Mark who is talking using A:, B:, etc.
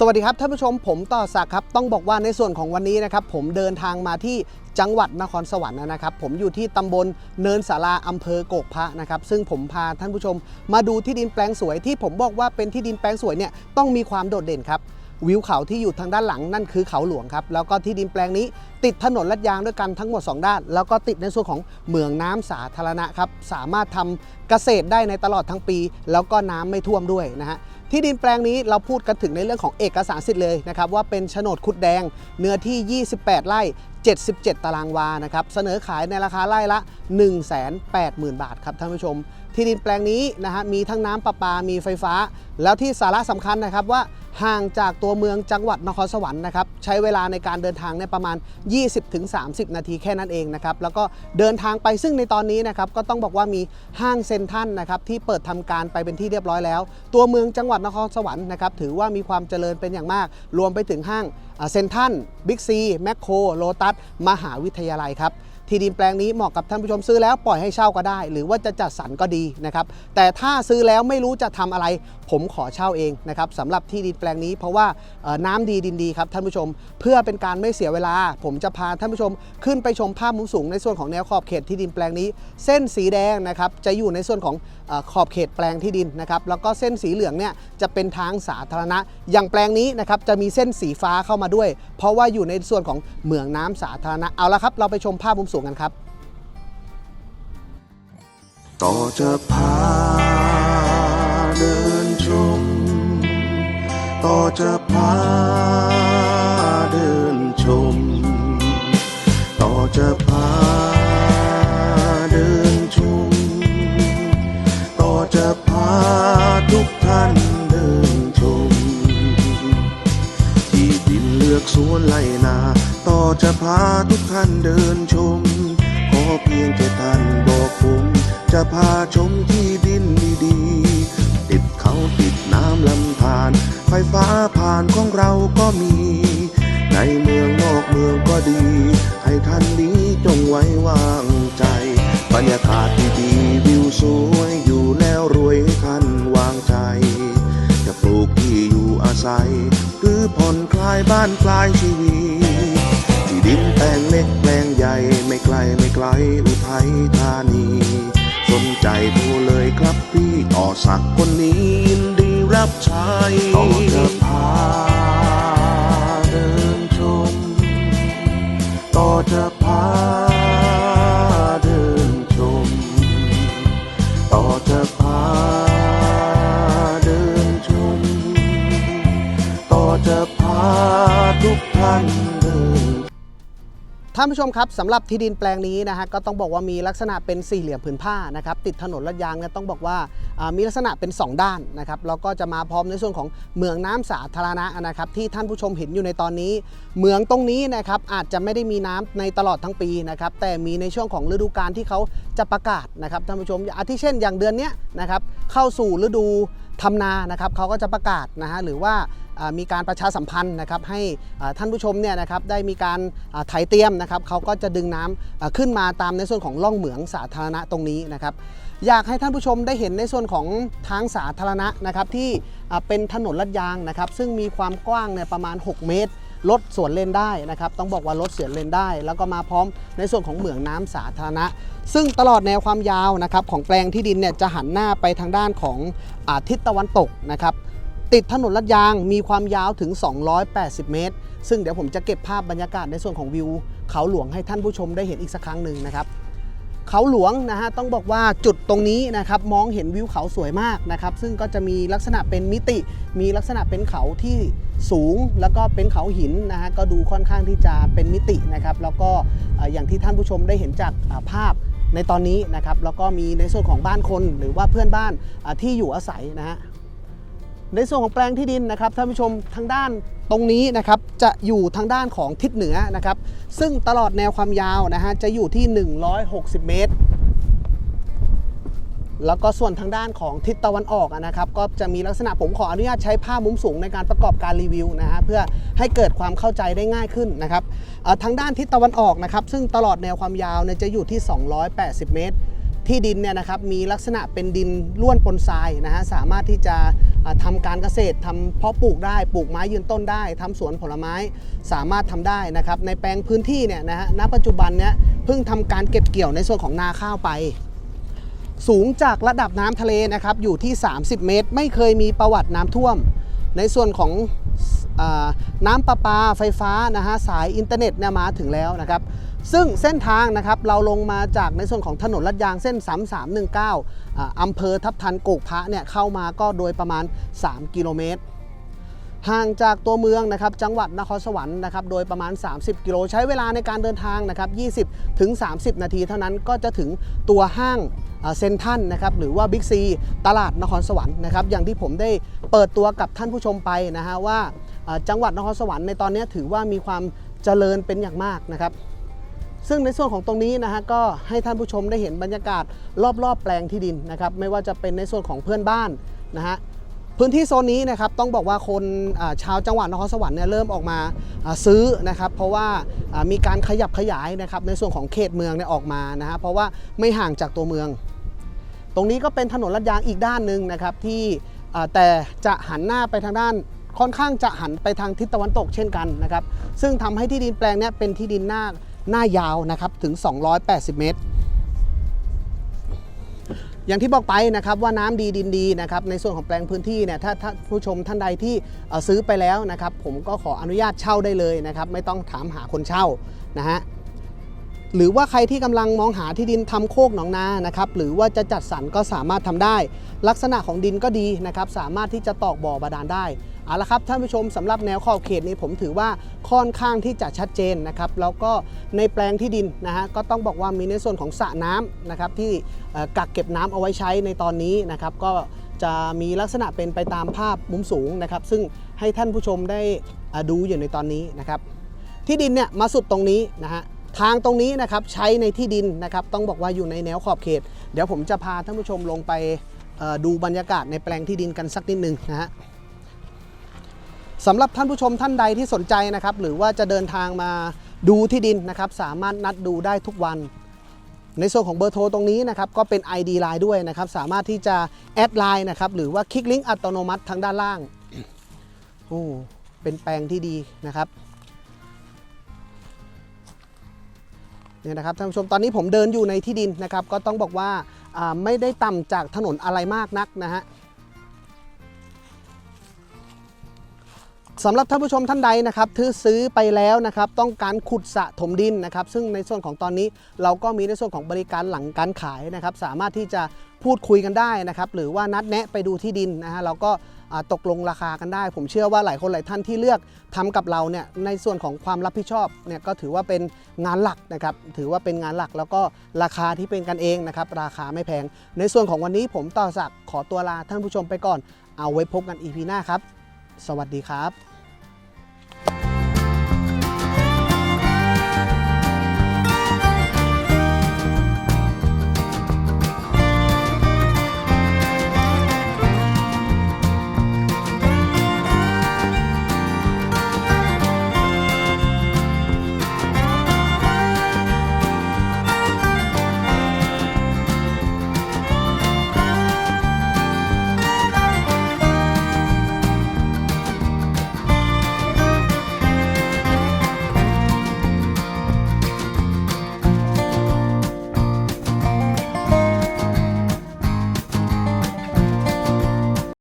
A: สวัสดีครับท่านผู้ชมผมต่อศักดิ์ครับต้องบอกว่าในส่วนของวันนี้นะครับผมเดินทางมาที่จังหวัดนครสวรรค์นะครับ ผมอยู่ที่ตำบลเนินสาราอำเภอโกกพระนะครับ ซึ่งผมพาท่านผู้ชม มาดูที่ดินแปลงสวยที่ผมบอกว่าเป็นที่ดินแปลงสวยเนี่ยต้องมีความโดดเด่นครับวิวเขาที่อยู่ทางด้านหลังนั่นคือเขาหลวงครับ แล้วก็ที่ดินแปลงนี้ ติดถนนลาดยางด้วยกันทั้งหมด 2 ด้าน แล้วก็ติดในส่วนของเหมืองน้ำสาธารณะครับสามารถทำเกษตรได้ในตลอดทั้งปี แล้วก็น้ำไม่ท่วมด้วยนะฮะ ที่ดินแปลงนี้เราพูดกันถึงในเรื่องของเอกสารสิทธิ์เลยนะครับว่าเป็นโฉนดคุดแดง เนื้อที่ 28 ไร่ 77 ตารางวานะครับเสนอขายในราคาไร่ละ 180,000 บาทครับท่านผู้ชม ที่ดินแปลงนี้นะฮะมีทั้งน้ำประปา มีไฟฟ้า แล้วที่สาระสำคัญนะครับว่าห่างจากตัวเมืองจังหวัดนครสวรรค์นะครับใช้เวลาในการเดินทางเนี่ยประมาณ 20-30 นาทีแค่นั้นเองนะครับแล้วก็เดินทางไปซึ่งในตอนนี้นะครับก็ต้องบอกว่ามีห้างเซ็นทรัลนะครับที่เปิดทำการไปเป็นที่เรียบร้อยแล้ว ตัวเมืองจังหวัดนครสวรรค์นะครับถือว่ามีความเจริญเป็นอย่างมาก รวมไปถึงห้างเซ็นทรัลบิ๊กซีแมคโครโลตัสมหาวิทยาลัยครับ ที่ดินแปลงนี้เหมาะกับท่านผู้ชมซื้อแล้วปล่อยให้เช่าก็ได้ หรือว่าจะจัดสรรก็ดีนะครับแต่ถ้าซื้อแล้วไม่รู้จะทำอะไร ผมขอเช่าเองนะครับสำหรับที่ดินแปลงนี้ เพราะว่าน้ำดีดินดีครับท่านผู้ชม เพื่อเป็นการไม่เสียเวลา ผมจะพาท่านผู้ชมขึ้นไปชมภาพมุมสูงในส่วนของแนวขอบเขตที่ดินแปลงนี้ เส้นสีแดงนะครับจะอยู่ในส่วนของ ขอบเขตแปลงที่ดินนะครับแล้วก็เส้นสีเหลืองเนี่ยจะเป็นทางสาธารณะ อย่างแปลงนี้นะครับจะมีเส้นสีฟ้าเข้ามาด้วย เพราะว่าอยู่ในส่วนของเหมืองน้ำสาธารณะเอาละครับ เราไปชมภาพมุมสูงกันครับ
B: ต่อจะพาเดินชม ต่อจะพา ท่านเดินชม ขอเพียงแค่ท่านบอกผม จะพาชมที่ดินดีๆ ติดเขาติดน้ำลำธาร ไฟฟ้าผ่านของเราก็มี ในเมืองนอกเมืองก็ดี ให้ท่านนี้จงไว้วางใจ บรรยากาศดีๆวิวสวยอยู่แล้วรวยให้ท่านวางใจ จะปลูกที่อยู่อาศัย หรือผ่อนคลายบ้านคลายชีวิต ดินแปลงเล็กแปลงใหญ่ไม่ไกลไม่ไกลอุทัยธานี สนใจโทรเลยครับพี่ต่อสักคนนี้ยินดีรับใช้ต่อจะพาเดินชม ต่อจะพาเดินชม ต่อจะพาเดินชม ต่อจะพาทุกท่านเดิน
A: ท่านผู้ชมครับสำหรับที่ดินแปลงนี้นะฮะก็ต้องบอกว่ามีลักษณะเป็นสี่เหลี่ยมผืนผ้านะครับติดถนนลาดยางเนี่ยต้องบอกว่ามีลักษณะเป็น 2 ด้านนะครับแล้วก็จะมาพร้อมในส่วนของเมืองน้ำสาธารณะนะครับที่ท่านผู้ชมเห็นอยู่ในตอนนี้ เมืองตรงนี้นะครับอาจจะไม่ได้มีน้ำในตลอดทั้งปีนะครับแต่มีในช่วงของฤดูกาลที่เขาจะประกาศนะครับท่านผู้ชมอาทิเช่นอย่างเดือนนี้นะครับเข้าสู่ฤดูทำนานะครับเขาก็จะประกาศนะฮะหรือว่า มีการประชาสัมพันธ์นะครับให้ท่านผู้ชมเนี่ยนะครับได้มีการอ่าไถเตรียมนะครับเขาก็จะดึงน้ำอ่าขึ้นมาตามในส่วนของล่องเหมืองสาธารณะตรงนี้นะครับอยากให้ท่านผู้ชมได้เห็นในส่วนของทางสาธารณะนะครับที่เป็นถนนลาดยางนะครับซึ่งมีความกว้างเนี่ยประมาณ 6 เมตรรถสวนเลนได้นะครับ ต้องบอกว่ารถสวนเลนได้ แล้วก็มาพร้อมในส่วนของเหมืองน้ำสาธารณะ ซึ่งตลอดแนวความยาวนะครับของแปลงที่ดินเนี่ยจะหันหน้าไปทางด้านของอาทิศตะวันตกนะครับ ติดถนนลาดยางมีความยาวถึง 280 เมตร ซึ่งเดี๋ยวผมจะเก็บภาพบรรยากาศในส่วนของวิว เขาหลวงให้ท่านผู้ชมได้เห็นอีกสักครั้งหนึ่งนะครับ เขาหลวงนะฮะต้องบอกว่าจุดตรงนี้นะครับมองเห็นวิวเขาสวยมากนะครับ ซึ่งก็จะมีลักษณะเป็นมิติ มีลักษณะเป็นเขาที่สูงแล้วก็เป็นเขาหินนะฮะก็ดูค่อนข้างที่จะเป็นมิตินะครับ แล้วก็อย่างที่ท่านผู้ชมได้เห็นจากภาพในตอนนี้นะครับแล้วก็มีในส่วนของบ้านคนหรือว่าเพื่อนบ้านที่อยู่อาศัยนะฮะ ในส่วนของแปลงที่ดินนะครับท่านผู้ชมทางด้านตรงนี้นะครับจะอยู่ทางด้านของทิศเหนือนะครับ ซึ่งตลอดแนวความยาวนะฮะจะอยู่ที่ 160 เมตร แล้วก็ส่วนทางด้านของทิศตะวันออกนะครับก็จะมีลักษณะผมขออนุญาตใช้ภาพมุมสูงในการประกอบการรีวิวนะฮะเพื่อให้เกิดความเข้าใจได้ง่ายขึ้นนะครับทางด้านทิศตะวันออกนะครับซึ่งตลอดแนวความยาวเนี่ยจะอยู่ที่ 280 เมตร ที่ดินเนี่ยนะครับมีลักษณะเป็นดินล้วนปนทรายนะฮะสามารถที่จะทำาการเกษตรทำเพาะปลูกได้ปลูกไม้ยืนต้นได้ทำสวนผลไม้สามารถทำได้นะครับในแปลงพื้นที่เนี่ยนะฮะณปัจจุบันเนี่ยเพิ่งทำการเก็บเกี่ยวในส่วนของนาข้าวไป สูงจากระดับน้ำทะเลนะครับอยู่ที่ 30 เมตร ไม่เคยมีประวัติน้ำท่วม ในส่วนของ น้ำประปาไฟฟ้านะฮะสายอินเทอร์เน็ตเนี่ยมาถึงแล้วนะครับซึ่งเส้นทางนะครับเราลงมาจากในส่วนของถนนลัดยางเส้น 3319อ่าอำเภอทับทันโกกพระเนี่ยเข้ามาก็โดยประมาณ 3 กิโลเมตร ห่างจากตัวเมืองนะครับจังหวัดนครสวรรค์นะครับโดยประมาณ 30 กิโลใช้เวลาในการเดินทางนะครับ20ถึง30 นาทีเท่านั้นก็จะถึงตัวห้างเซนทันนะครับหรือว่าบิ๊กซีตลาดนครสวรรค์นะครับอย่างที่ผมได้เปิดตัวกับท่านผู้ชมไปนะฮะว่าจังหวัดนครสวรรค์ในตอนนี้ถือว่ามีความเจริญเป็นอย่างมากนะครับซึ่งในส่วนของตรงนี้นะฮะก็ให้ท่านผู้ชมได้เห็นบรรยากาศรอบๆ แปลงที่ดินนะครับไม่ว่าจะเป็นในส่วนของเพื่อนบ้านนะฮะ พื้นที่โซนนี้นะครับต้องบอกว่าคนชาวจังหวัดนครสวรรค์เนี่ยเริ่มออกมาซื้อนะครับเพราะว่ามีการขยับขยายนะครับในส่วนของเขตเมืองเนี่ยออกมานะฮะเพราะว่าไม่ห่างจากตัวเมือง ตรงนี้ก็เป็นถนนลาดยางอีกด้านหนึ่งนะครับที่แต่จะหันหน้าไปทางด้านค่อนข้างจะหันไปทางทิศตะวันตกเช่นกันนะครับซึ่งทำให้ที่ดินแปลงนี้เป็นที่ดินหน้าหน้ายาวนะครับถึง 280 เมตร อย่างที่บอกไปนะครับว่าน้ำดีดินดีนะครับในส่วนของแปลงพื้นที่เนี่ยถ้าท่าผู้ชมท่านใดที่ซื้อไปแล้วนะครับ ผมก็ขออนุญาตเช่าได้เลยนะครับ ไม่ต้องถามหาคนเช่านะฮะ หรือว่าใครที่กำลังมองหาที่ดินทำโคกหนองนานะครับหรือว่าจะจัดสรรก็สามารถทำได้ ลักษณะของดินก็ดีนะครับสามารถที่จะตอกบ่อบาดาลได้เอาละครับท่านผู้ชมสำหรับแนวขอบเขตนี้ผมถือว่าค่อนข้างที่จะชัดเจนนะครับแล้วก็ในแปลงที่ดินนะฮะก็ต้องบอกว่ามีในส่วนของสระน้ำนะครับที่กักเก็บน้ำเอาไว้ใช้ในตอนนี้นะครับก็จะมีลักษณะเป็นไปตามภาพมุมสูงนะครับ ซึ่งให้ท่านผู้ชมได้ดูอยู่ในตอนนี้นะครับที่ดินเนี่ยมาสุดตรงนี้นะฮะ ทางตรงนี้นะครับใช้ในที่ดินนะครับต้องบอกว่าอยู่ในแนวขอบเขต เดี๋ยวผมจะพาท่านผู้ชมลงไปดูบรรยากาศในแปลงที่ดินกันสักนิดหนึ่งนะฮะสำหรับท่านผู้ชมท่านใดที่สนใจนะครับ หรือว่าจะเดินทางมาดูที่ดินนะครับ สามารถนัดดูได้ทุกวัน ในส่วนของเบอร์โทรตรงนี้นะครับก็เป็น ID Line ด้วยนะครับ สามารถที่จะแอดไลน์นะครับหรือว่าคลิกลิงก์อัตโนมัติทางด้านล่างโอ้เป็นแปลงที่ดีนะครับ เนี่ยนะครับท่านผู้ชมตอนนี้ผมเดินอยู่ในที่ดินนะครับ ก็ต้องบอกว่าไม่ได้ต่ำจากถนนอะไรมากนักนะฮะสำหรับท่านผู้ชมท่านใดนะครับที่ซื้อไปแล้วนะครับต้องการขุดสะถมดินนะครับ ซึ่งในส่วนของตอนนี้เราก็มีในส่วนของบริการหลังการขายนะครับ สามารถที่จะพูดคุยกันได้นะครับ หรือว่านัดแนะไปดูที่ดินนะฮะเราก็ ตกลงราคากันได้ ผมเชื่อว่าหลายคนหลายท่านที่เลือกทำกับเราเนี่ยในส่วนของความรับผิดชอบเนี่ยก็ถือว่าเป็นงานหลักนะครับถือว่าเป็นงานหลักแล้วก็ราคาที่เป็นกันเองนะครับราคาไม่แพง ในส่วนของวันนี้ผมต่อสักขอตัวลาท่านผู้ชมไปก่อน เอาไว้พบกัน EP หน้าครับ สวัสดีครับ